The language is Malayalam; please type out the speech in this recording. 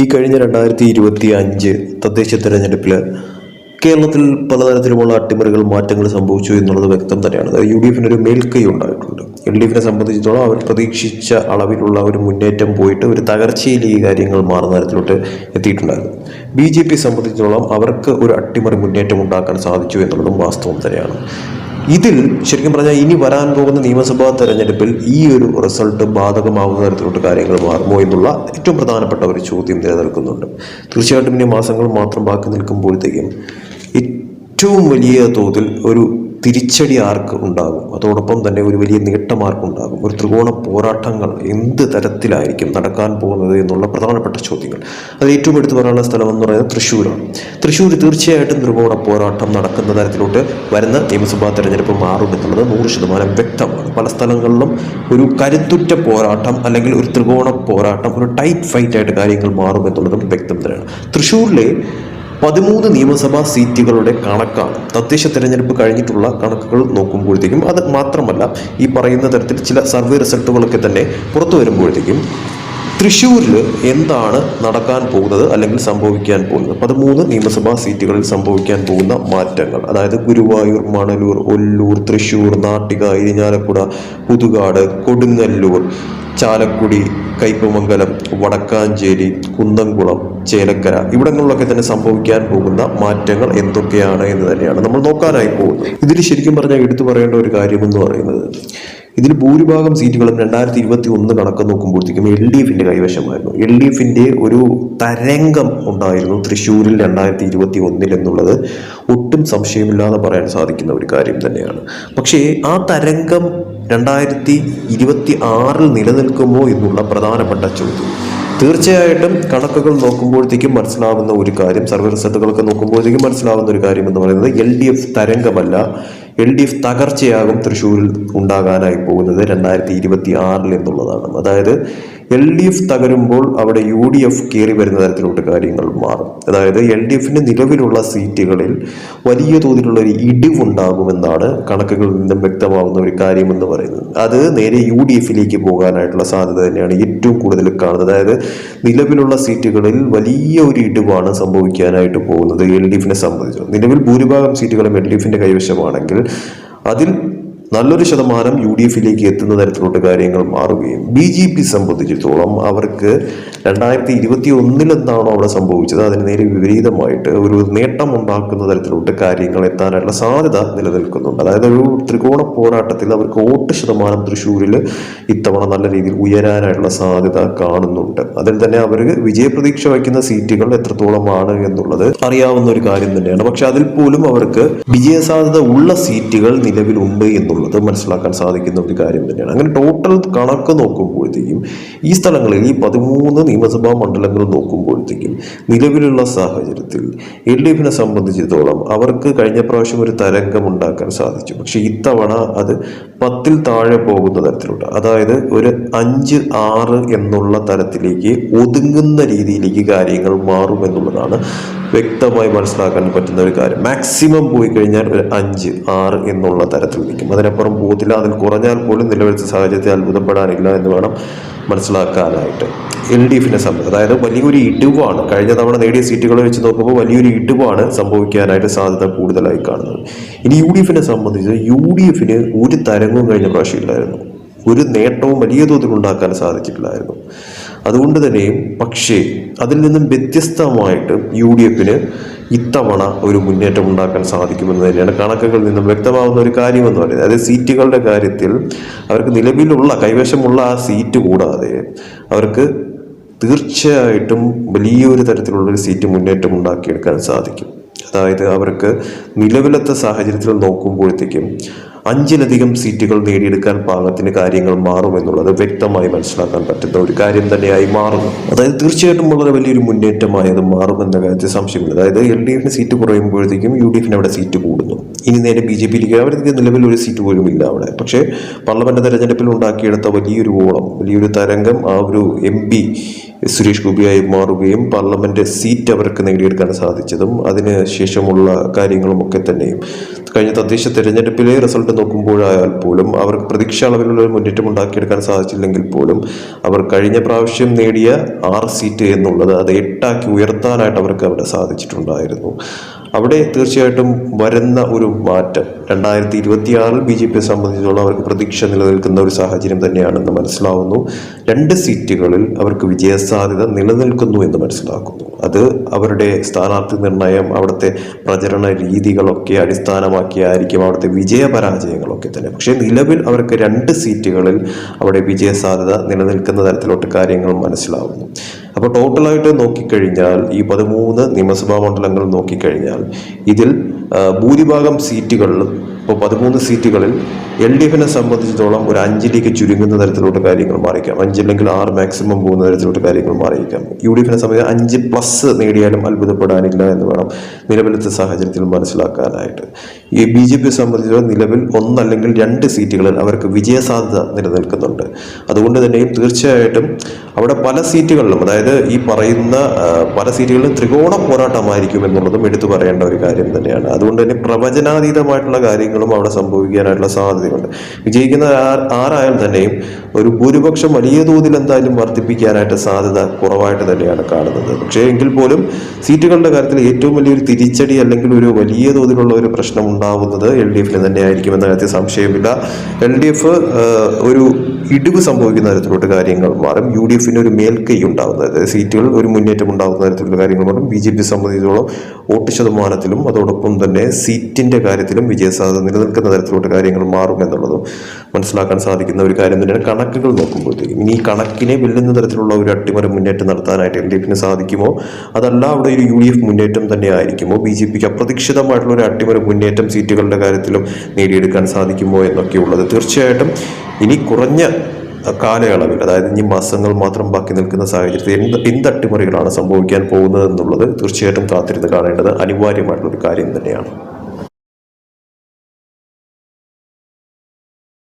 ഈ കഴിഞ്ഞ രണ്ടായിരത്തി ഇരുപത്തി അഞ്ച് തദ്ദേശ തെരഞ്ഞെടുപ്പിൽ കേരളത്തിൽ പലതരത്തിലുമുള്ള അട്ടിമറികൾ മാറ്റങ്ങൾ സംഭവിച്ചു എന്നുള്ളത് വ്യക്തം തന്നെയാണ്. യു ഡി എഫിന് ഒരു മേൽക്കൈ ഉണ്ടായിട്ടുണ്ട്. എൽ ഡി എഫിനെ സംബന്ധിച്ചിടത്തോളം അവർ പ്രതീക്ഷിച്ച അളവിലുള്ള ഒരു മുന്നേറ്റം പോയിട്ട് ഒരു തകർച്ചയിൽ ഈ കാര്യങ്ങൾ മാറുന്ന തരത്തിലോട്ട് എത്തിയിട്ടുണ്ടായിരുന്നു. ബി ജെ പി സംബന്ധിച്ചിടത്തോളം അവർക്ക് ഒരു അട്ടിമറി മുന്നേറ്റം ഉണ്ടാക്കാൻ സാധിച്ചു എന്നുള്ളതും വാസ്തവം തന്നെയാണ്. ഇതിൽ ശരിക്കും പറഞ്ഞാൽ ഇനി വരാൻ പോകുന്ന നിയമസഭാ തെരഞ്ഞെടുപ്പിൽ ഈ ഒരു റിസൾട്ട് ബാധകമാകുന്ന തരത്തിലോട്ട് കാര്യങ്ങൾ മാറുമോ എന്നുള്ള ഏറ്റവും പ്രധാനപ്പെട്ട ഒരു ചോദ്യം നിലനിൽക്കുന്നുണ്ട്. തീർച്ചയായിട്ടും ഇനി മാസങ്ങൾ മാത്രം ബാക്കി നിൽക്കുമ്പോഴത്തേക്കും ഏറ്റവും വലിയ തോതിൽ ഒരു തിരിച്ചടി ആർക്ക് ഉണ്ടാകും? അതോടൊപ്പം തന്നെ ഒരു വലിയ നേട്ടം ആർക്കുണ്ടാകും ഒരു ത്രികോണ പോരാട്ടങ്ങൾ എന്ത് തരത്തിലായിരിക്കും നടക്കാൻ പോകുന്നത് എന്നുള്ള പ്രധാനപ്പെട്ട ചോദ്യങ്ങൾ. അത് ഏറ്റവും എടുത്തു പറയാനുള്ള സ്ഥലം എന്ന് പറയുന്നത് തൃശ്ശൂരാണ്. തൃശ്ശൂർ തീർച്ചയായിട്ടും ത്രികോണ പോരാട്ടം നടക്കുന്ന തരത്തിലോട്ട് വരുന്ന നിയമസഭാ തെരഞ്ഞെടുപ്പ് മാറും എന്നുള്ളത് നൂറ് ശതമാനം വ്യക്തമാണ്. പല സ്ഥലങ്ങളിലും ഒരു കരുത്തുറ്റ പോരാട്ടം അല്ലെങ്കിൽ ഒരു ത്രികോണ പോരാട്ടം ഒരു ടൈറ്റ് ഫൈറ്റ് ആയിട്ട് കാര്യങ്ങൾ മാറും എന്നുള്ളതും വ്യക്തം തന്നെയാണ്. തൃശ്ശൂരിലെ പതിമൂന്ന് നിയമസഭാ സീറ്റുകളുടെ കണക്കാണ്. തദ്ദേശ തെരഞ്ഞെടുപ്പ് കഴിഞ്ഞിട്ടുള്ള കണക്കുകൾ നോക്കുമ്പോഴത്തേക്കും അത് മാത്രമല്ല ഈ പറയുന്ന തരത്തിൽ ചില സർവേ റിസൾട്ടുകളൊക്കെ തന്നെ പുറത്തു വരുമ്പോഴത്തേക്കും തൃശ്ശൂരിൽ എന്താണ് നടക്കാൻ പോകുന്നത് അല്ലെങ്കിൽ സംഭവിക്കാൻ പോകുന്നത്? പതിമൂന്ന് നിയമസഭാ സീറ്റുകളിൽ സംഭവിക്കാൻ പോകുന്ന മാറ്റങ്ങൾ. അതായത് ഗുരുവായൂർ മണലൂർ ഒല്ലൂർ തൃശ്ശൂർ നാട്ടിക ഇരിഞ്ഞാലക്കുട പുതുകാട് കൊടുങ്ങല്ലൂർ ചാലക്കുടി കൈപ്പമംഗലം വടക്കാഞ്ചേരി കുന്നംകുളം ചേലക്കര ഇവിടങ്ങളിലൊക്കെ തന്നെ സംഭവിക്കാൻ പോകുന്ന മാറ്റങ്ങൾ എന്തൊക്കെയാണ് എന്ന് തന്നെയാണ് നമ്മൾ നോക്കാനായി പോകുന്നത്. ഇതിൽ ശരിക്കും പറഞ്ഞാൽ എടുത്തു പറയേണ്ട ഒരു കാര്യമെന്ന് പറയുന്നത് ഇതിൽ ഭൂരിഭാഗം സീറ്റുകളും രണ്ടായിരത്തി ഇരുപത്തി ഒന്ന് കണക്ക് നോക്കുമ്പോഴത്തേക്കും എൽ ഡി എഫിന്റെ കൈവശമായിരുന്നു. എൽ ഡി എഫിന്റെ ഒരു തരംഗം ഉണ്ടായിരുന്നു തൃശ്ശൂരിൽ രണ്ടായിരത്തി ഇരുപത്തി ഒന്നിൽ എന്നുള്ളത് ഒട്ടും സംശയമില്ലാതെ പറയാൻ സാധിക്കുന്ന ഒരു കാര്യം തന്നെയാണ്. പക്ഷേ ആ തരംഗം രണ്ടായിരത്തി ഇരുപത്തി ആറിൽ നിലനിൽക്കുമോ എന്നുള്ള പ്രധാനപ്പെട്ട ചോദ്യം. തീർച്ചയായിട്ടും കണക്കുകൾ നോക്കുമ്പോഴത്തേക്കും മനസ്സിലാവുന്ന ഒരു കാര്യം സർവേ റിസൾട്ടുകളൊക്കെ നോക്കുമ്പോഴത്തേക്കും മനസ്സിലാവുന്ന ഒരു കാര്യം എന്ന് പറയുന്നത് എൽ ഡി എഫ് തരംഗമല്ല. എൽ ഡി എഫ് തകർച്ചയാകും തൃശ്ശൂരിൽ ഉണ്ടാകാനായി പോകുന്നത് രണ്ടായിരത്തി ഇരുപത്തി ആറിൽ എന്നുള്ളതാണ്. അതായത് എൽ ഡി എഫ് തകരുമ്പോൾ അവിടെ യു ഡി എഫ് കയറി വരുന്ന തരത്തിലോട്ട് കാര്യങ്ങൾ മാറും. അതായത് എൽ ഡി എഫിന് നിലവിലുള്ള സീറ്റുകളിൽ വലിയ തോതിലുള്ള ഒരു ഇടിവുണ്ടാകുമെന്നാണ് കണക്കുകളിൽ നിന്നും വ്യക്തമാവുന്ന ഒരു കാര്യമെന്ന് പറയുന്നത്. അത് നേരെ യു ഡി എഫിലേക്ക് പോകാനായിട്ടുള്ള സാധ്യത തന്നെയാണ് ഏറ്റവും കൂടുതൽ കാണുന്നത്. അതായത് നിലവിലുള്ള സീറ്റുകളിൽ വലിയ ഒരു ഇടിവാണ് സംഭവിക്കാനായിട്ട് പോകുന്നത് എൽ ഡി എഫിനെ സംബന്ധിച്ച് നിലവിൽ ഭൂരിഭാഗം സീറ്റുകളും എൽ ഡി എഫിന്റെ കൈവശമാണെങ്കിൽ അതിൽ നല്ലൊരു ശതമാനം യു ഡി എഫിലേക്ക് എത്തുന്ന തരത്തിലോട്ട് കാര്യങ്ങൾ മാറുകയും ബി ജെ പി സംബന്ധിച്ചിടത്തോളം അവർക്ക് രണ്ടായിരത്തി ഇരുപത്തി ഒന്നിൽ എന്താണോ അവിടെ സംഭവിച്ചത് അതിന് നേരെ വിപരീതമായിട്ട് ഒരു നേട്ടം ഉണ്ടാക്കുന്ന തരത്തിലോട്ട് കാര്യങ്ങൾ എത്താനുള്ള സാധ്യത നിലനിൽക്കുന്നുണ്ട്. അതായത് ഒരു ത്രികോണ പോരാട്ടത്തിൽ അവർക്ക് വോട്ട് ശതമാനം തൃശ്ശൂരിൽ ഇത്തവണ നല്ല രീതിയിൽ ഉയരാനായിട്ടുള്ള സാധ്യത കാണുന്നുണ്ട്. അതിൽ തന്നെ അവർ വിജയപ്രതീക്ഷ വയ്ക്കുന്ന സീറ്റുകൾ എത്രത്തോളമാണ് എന്നുള്ളത് അറിയാവുന്ന ഒരു കാര്യം തന്നെയാണ്. പക്ഷെ അതിൽ പോലും അവർക്ക് വിജയസാധ്യത ഉള്ള സീറ്റുകൾ നിലവിലുണ്ട് എന്നുള്ളത് മനസ്സിലാക്കാൻ സാധിക്കുന്ന ഒരു കാര്യം തന്നെയാണ്. അങ്ങനെ ടോട്ടൽ കണക്ക് നോക്കുമ്പോഴത്തേക്കും ഈ സ്ഥലങ്ങളിൽ ഈ പതിമൂന്ന് നിയമസഭാ മണ്ഡലങ്ങൾ നോക്കുമ്പോഴത്തേക്കും നിലവിലുള്ള സാഹചര്യത്തിൽ എൽ ഡി എഫിനെ സംബന്ധിച്ചിടത്തോളം അവർക്ക് കഴിഞ്ഞ പ്രാവശ്യം ഒരു തരംഗം ഉണ്ടാക്കാൻ സാധിച്ചു. പക്ഷെ ഇത്തവണ അത് പത്തിൽ താഴെ പോകുന്ന തരത്തിലുണ്ട് അതായത് ഒരു അഞ്ച് ആറ് എന്നുള്ള തരത്തിലേക്ക് ഒതുങ്ങുന്ന രീതിയിലേക്ക് കാര്യങ്ങൾ മാറും എന്നുള്ളതാണ് വ്യക്തമായി മനസ്സിലാക്കാൻ പറ്റുന്ന ഒരു കാര്യം. മാക്സിമം പോയി കഴിഞ്ഞാൽ ഒരു അഞ്ച് ആറ് എന്നുള്ള തരത്തിൽ നിൽക്കും. അതിനപ്പുറം പോകത്തില്ല അതിൽ കുറഞ്ഞാൽ പോലും നിലവിലത്തെ സാഹചര്യത്തെ അത്ഭുതപ്പെടാനില്ല എന്ന് വേണം മനസ്സിലാക്കാനായിട്ട്. എൽ ഡി എഫിനെ സംബന്ധിച്ച് അതായത് വലിയൊരു ഇടിവാണ്. കഴിഞ്ഞ തവണ നേടിയ സീറ്റുകളെ വെച്ച് നോക്കുമ്പോൾ വലിയൊരു ഇടിവാണ് സംഭവിക്കാനായിട്ട് സാധ്യത കൂടുതലായി കാണുന്നത്. ഇനി യു ഡി എഫിനെ സംബന്ധിച്ച് യു ഡി എഫിന് ഒരു തരംഗവും കഴിഞ്ഞ പ്രാവശ്യം ഇല്ലായിരുന്നു. ഒരു നേട്ടവും വലിയ തോതിൽ ഉണ്ടാക്കാൻ സാധിച്ചിട്ടില്ലായിരുന്നു. അതുകൊണ്ട് തന്നെയും പക്ഷേ അതിൽ നിന്നും വ്യത്യസ്തമായിട്ട് യു ഡി എഫിന് ഇത്തവണ ഒരു മുന്നേറ്റം ഉണ്ടാക്കാൻ സാധിക്കുമെന്ന് തന്നെയാണ് കണക്കുകളിൽ നിന്നും വ്യക്തമാവുന്ന ഒരു കാര്യമെന്ന് പറയുന്നത്. അതായത് സീറ്റുകളുടെ കാര്യത്തിൽ അവർക്ക് നിലവിലുള്ള കൈവശമുള്ള ആ സീറ്റ് കൂടാതെ അവർക്ക് തീർച്ചയായിട്ടും വലിയൊരു തരത്തിലുള്ളൊരു സീറ്റ് മുന്നേറ്റം ഉണ്ടാക്കിയെടുക്കാൻ സാധിക്കും. അതായത് അവർക്ക് നിലവിലത്തെ സാഹചര്യത്തിൽ നോക്കുമ്പോഴത്തേക്കും അഞ്ചിലധികം സീറ്റുകൾ നേടിയെടുക്കാൻ പാകത്തിന് കാര്യങ്ങൾ മാറുമെന്നുള്ളത് വ്യക്തമായി മനസ്സിലാക്കാൻ പറ്റുന്ന ഒരു കാര്യം തന്നെയായി മാറുന്നു. അതായത് തീർച്ചയായിട്ടും വളരെ വലിയൊരു മുന്നേറ്റമായി അത് മാറുമെന്ന കാര്യത്തിൽ സംശയമില്ല. അതായത് എൽ ഡി എഫിന് സീറ്റ് കുറയുമ്പോഴത്തേക്കും യു ഡി എഫിന് അവിടെ സീറ്റ് ഇനി നേരെ ബി ജെ പിയിലേക്ക് അവർക്ക് നിലവിൽ ഒരു സീറ്റ് പോലും ഇല്ല അവിടെ. പക്ഷേ പാർലമെന്റ് തെരഞ്ഞെടുപ്പിൽ ഉണ്ടാക്കിയെടുത്ത വലിയൊരു ഓളം വലിയൊരു തരംഗം ആ ഒരു എം പി സുരേഷ് ഗോപിയായി മാറുകയും പാർലമെന്റ് സീറ്റ് അവർക്ക് നേടിയെടുക്കാൻ സാധിച്ചതും അതിന് ശേഷമുള്ള കാര്യങ്ങളും ഒക്കെ തന്നെയും. കഴിഞ്ഞ തദ്ദേശ തെരഞ്ഞെടുപ്പിലെ റിസൾട്ട് നോക്കുമ്പോഴായാൽ പോലും അവർക്ക് പ്രതീക്ഷ അളവിലുള്ള ഒരു മുന്നേറ്റം ഉണ്ടാക്കിയെടുക്കാൻ സാധിച്ചില്ലെങ്കിൽ പോലും അവർ കഴിഞ്ഞ പ്രാവശ്യം നേടിയ ആറ് സീറ്റ് എന്നുള്ളത് അത് എട്ടാക്കി ഉയർത്താനായിട്ട് അവർക്ക് അവിടെ സാധിച്ചിട്ടുണ്ടായിരുന്നു. അവിടെ തീർച്ചയായിട്ടും വരുന്ന ഒരു മാറ്റം. രണ്ടായിരത്തി ഇരുപത്തി ആറിൽ ബി ജെ പിയെ സംബന്ധിച്ചിടത്തോളം അവർക്ക് പ്രതീക്ഷ നിലനിൽക്കുന്ന ഒരു സാഹചര്യം തന്നെയാണെന്ന് മനസ്സിലാവുന്നു. രണ്ട് സീറ്റുകളിൽ അവർക്ക് വിജയസാധ്യത നിലനിൽക്കുന്നു എന്ന് മനസ്സിലാക്കുന്നു. അത് അവരുടെ സ്ഥാനാർത്ഥി നിർണയം അവിടുത്തെ പ്രചരണ രീതികളൊക്കെ അടിസ്ഥാനമാക്കിയായിരിക്കും അവിടുത്തെ വിജയപരാജയങ്ങളൊക്കെ തന്നെ. പക്ഷേ നിലവിൽ അവർക്ക് രണ്ട് സീറ്റുകളിൽ അവിടെ വിജയസാധ്യത നിലനിൽക്കുന്ന തരത്തിലോട്ട് കാര്യങ്ങൾ മനസ്സിലാവുന്നു. അപ്പോൾ ടോട്ടലായിട്ട് നോക്കിക്കഴിഞ്ഞാൽ ഈ പതിമൂന്ന് നിയമസഭാ മണ്ഡലങ്ങൾ നോക്കിക്കഴിഞ്ഞാൽ ഇതിൽ ഭൂരിഭാഗം സീറ്റുകളിലും ഇപ്പോൾ പതിമൂന്ന് സീറ്റുകളിൽ എൽ ഡി എഫിനെ സംബന്ധിച്ചിടത്തോളം ഒരു അഞ്ചിലേക്ക് ചുരുങ്ങുന്ന തരത്തിലോട്ട് കാര്യങ്ങൾ മാറിക്കാം അഞ്ചില്ലെങ്കിൽ ആറ് മാക്സിമം പോകുന്ന തരത്തിലോട്ട് കാര്യങ്ങൾ മാറിയിരിക്കാം. യു ഡി എഫിനെ സംബന്ധിച്ച് അഞ്ച് പ്ലസ് നേടിയാലും അത്ഭുതപ്പെടാനില്ല എന്ന് വേണം നിലവിലത്തെ സാഹചര്യത്തിൽ മനസ്സിലാക്കാനായിട്ട്. ഈ ബി ജെ പി സംബന്ധിച്ചിടത്തോളം നിലവിൽ ഒന്നല്ലെങ്കിൽ രണ്ട് സീറ്റുകളിൽ അവർക്ക് വിജയസാധ്യത നിലനിൽക്കുന്നുണ്ട്. അതുകൊണ്ട് തന്നെയും തീർച്ചയായിട്ടും അവിടെ പല സീറ്റുകളിലും അതായത് ഈ പറയുന്ന പല സീറ്റുകളിലും ത്രികോണ പോരാട്ടമായിരിക്കും എന്നുള്ളതും എടുത്തു പറയേണ്ട ഒരു കാര്യം തന്നെയാണ്. അതുകൊണ്ട് തന്നെ പ്രവചനാതീതമായിട്ടുള്ള കാര്യങ്ങളും അവിടെ സംഭവിക്കാനായിട്ടുള്ള സാധ്യതയുണ്ട്. വിജയിക്കുന്ന ആരായാലും തന്നെയും ഒരു ഭൂരിപക്ഷം വലിയ തോതിൽ എന്തായാലും വർദ്ധിപ്പിക്കാനായിട്ട് സാധ്യത കുറവായിട്ട് തന്നെയാണ് കാണുന്നത്. പക്ഷേ എങ്കിൽ പോലും സീറ്റുകളുടെ കാര്യത്തിൽ ഏറ്റവും വലിയൊരു തിരിച്ചടി അല്ലെങ്കിൽ ഒരു വലിയ തോതിലുള്ള ഒരു പ്രശ്നം ഉണ്ടാവുന്നത് എൽ ഡി എഫിന് തന്നെയായിരിക്കും എന്ന കാര്യത്തിൽ സംശയമില്ല. എൽ ഡി എഫ് ഒരു ഇടിവ് സംഭവിക്കുന്ന തരത്തിലോട്ട് കാര്യങ്ങൾ മാറും. യു ഡി എഫിന് ഒരു മേൽക്കൈ ഉണ്ടാകുന്ന അതായത് സീറ്റുകൾ ഒരു മുന്നേറ്റം ഉണ്ടാകുന്ന തരത്തിലുള്ള കാര്യങ്ങൾ മാറും. ബി ജെ പി സംബന്ധിച്ചിടത്തോളം വോട്ട് ശതമാനത്തിലും അതോടൊപ്പം തന്നെ സീറ്റിന്റെ കാര്യത്തിലും വിജയസാധ്യത നിലനിൽക്കുന്ന തരത്തിലോട്ട് കാര്യങ്ങൾ മാറും എന്നുള്ളതും മനസ്സിലാക്കാൻ സാധിക്കുന്ന ഒരു കാര്യം തന്നെയാണ് കണക്കുകൾ നോക്കുമ്പോഴത്തേക്കും. ഇനി ഈ കണക്കിനെ വെല്ലുന്ന തരത്തിലുള്ള ഒരു അട്ടിമറി മുന്നേറ്റം നടത്താനായിട്ട് എൽ ഡി എഫിന് സാധിക്കുമോ? അതല്ല അവിടെ ഒരു യു ഡി എഫ് മുന്നേറ്റം തന്നെ ആയിരിക്കുമോ? ബി ജെ പിക്ക് അപ്രതീക്ഷിതമായിട്ടുള്ള ഒരു അട്ടിമറി മുന്നേറ്റം സീറ്റുകളുടെ കാര്യത്തിലും നേടിയെടുക്കാൻ സാധിക്കുമോ എന്നൊക്കെയുള്ളത് തീർച്ചയായിട്ടും ഇനി കുറഞ്ഞ കാലയളവിൽ അതായത് ഇനി മാസങ്ങൾ മാത്രം ബാക്കി നിൽക്കുന്ന സാഹചര്യത്തിൽ എന്ത് എന്ത് അട്ടിമറികളാണ് സംഭവിക്കാൻ പോകുന്നത് എന്നുള്ളത് തീർച്ചയായിട്ടും കാത്തിരുന്ന് കാണേണ്ടത് അനിവാര്യമായിട്ടുള്ള ഒരു കാര്യം തന്നെയാണ്.